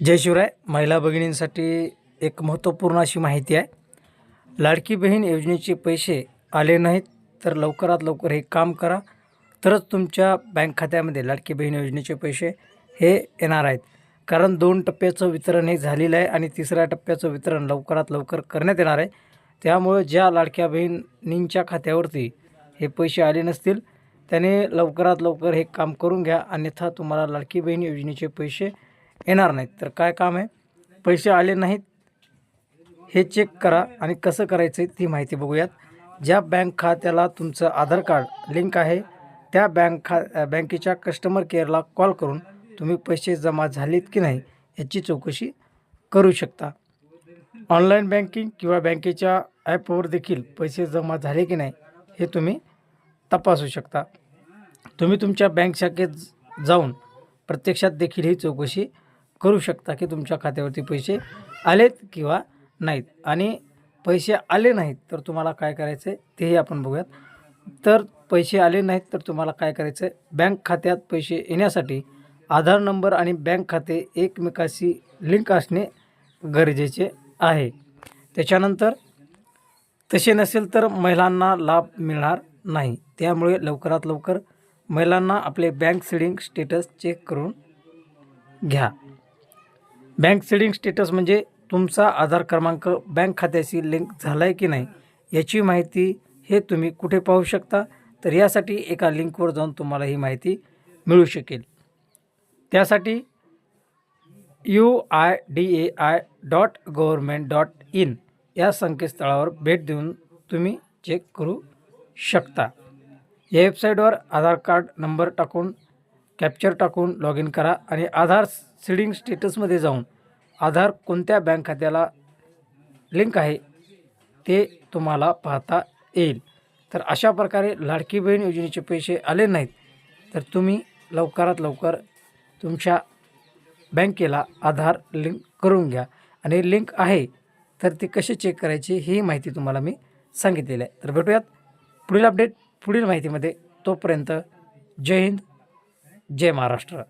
जय शिवराय. महिला भगिनींसाठी एक महत्त्वपूर्ण अशी माहिती आहे. लाडकी बहीण योजनेचे पैसे आले नाहीत तर लवकरात लवकर हे काम करा. तरच तुमच्या बँक खात्यामध्ये लाडकी बहीण योजनेचे पैसे हे येणार आहेत. कारण दोन टप्प्याचं वितरण हे झालेलं आहे आणि तिसऱ्या टप्प्याचं वितरण लवकरात लवकर करण्यात येणार आहे. त्यामुळे ज्या लाडक्या बहिणींच्या खात्यावरती हे पैसे आले नसतील त्याने लवकरात लवकर हे काम करून घ्या. अन्यथा तुम्हाला लाडकी बहीण योजनेचे पैसे येणार नाहीत. तर काय काम आहे? पैसे आले नाहीत. हे चेक करा आणि कसं करायचं आहे ती माहिती बघूयात. ज्या बँक खात्याला तुमचं आधार कार्ड लिंक आहे त्या बँक खा बँकेच्या कस्टमर केअरला कॉल करून तुम्ही पैसे जमा झालेत की नाही याची चौकशी करू शकता. ऑनलाईन बँकिंग किंवा बँकेच्या ॲपवर देखील पैसे जमा झाले की नाही हे तुम्ही तपासू शकता. तुम्ही तुमच्या बँक शाखेत जाऊन प्रत्यक्षात देखील ही चौकशी करू शकता की तुमच्या खात्यावरती पैसे आलेत किंवा नाहीत. आणि पैसे आले नाहीत तर तुम्हाला काय करायचं आहे तेही आपण बघूयात. तर पैसे आले नाहीत तर तुम्हाला काय करायचं आहे बँक खात्यात पैसे येण्यासाठी आधार नंबर आणि बँक खाते एकमेकाशी लिंक असणे गरजेचे आहे. त्याच्यानंतर तसे नसेल तर महिलांना लाभ मिळणार नाही. त्यामुळे लवकरात लवकर महिलांना आपले बँक सिडिंग स्टेटस चेक करून घ्या. बँक सेडिंग स्टेटस म्हणजे तुमचा आधार क्रमांक बँक खात्याशी लिंक झाला आहे की नाही याची माहिती हे तुम्ही कुठे पाहू शकता? तर यासाठी एका लिंकवर जाऊन तुम्हाला ही माहिती मिळू शकेल. त्यासाठी U I D A I dot government dot in या संकेतस्थळावर भेट देऊन तुम्ही चेक करू शकता. या वेबसाईटवर आधार कार्ड नंबर टाकून कॅप्चर टाकून लॉग इन करा आणि आधार सीडिंग स्टेटसमध्ये जाऊन आधार कोणत्या बँक खात्याला लिंक आहे ते तुम्हाला पाहता येईल. तर अशा प्रकारे लाडकी बहीण योजनेचे पैसे आले नाहीत तर तुम्ही लवकरात लवकर तुमच्या बँकेला आधार लिंक करून घ्या. आणि लिंक आहे तर ते कसे चेक करायची ही माहिती तुम्हाला मी सांगितलेली आहे. तर भेटूयात पुढील अपडेट पुढील माहितीमध्ये. तोपर्यंत जय हिंद. जय महाराष्ट्र.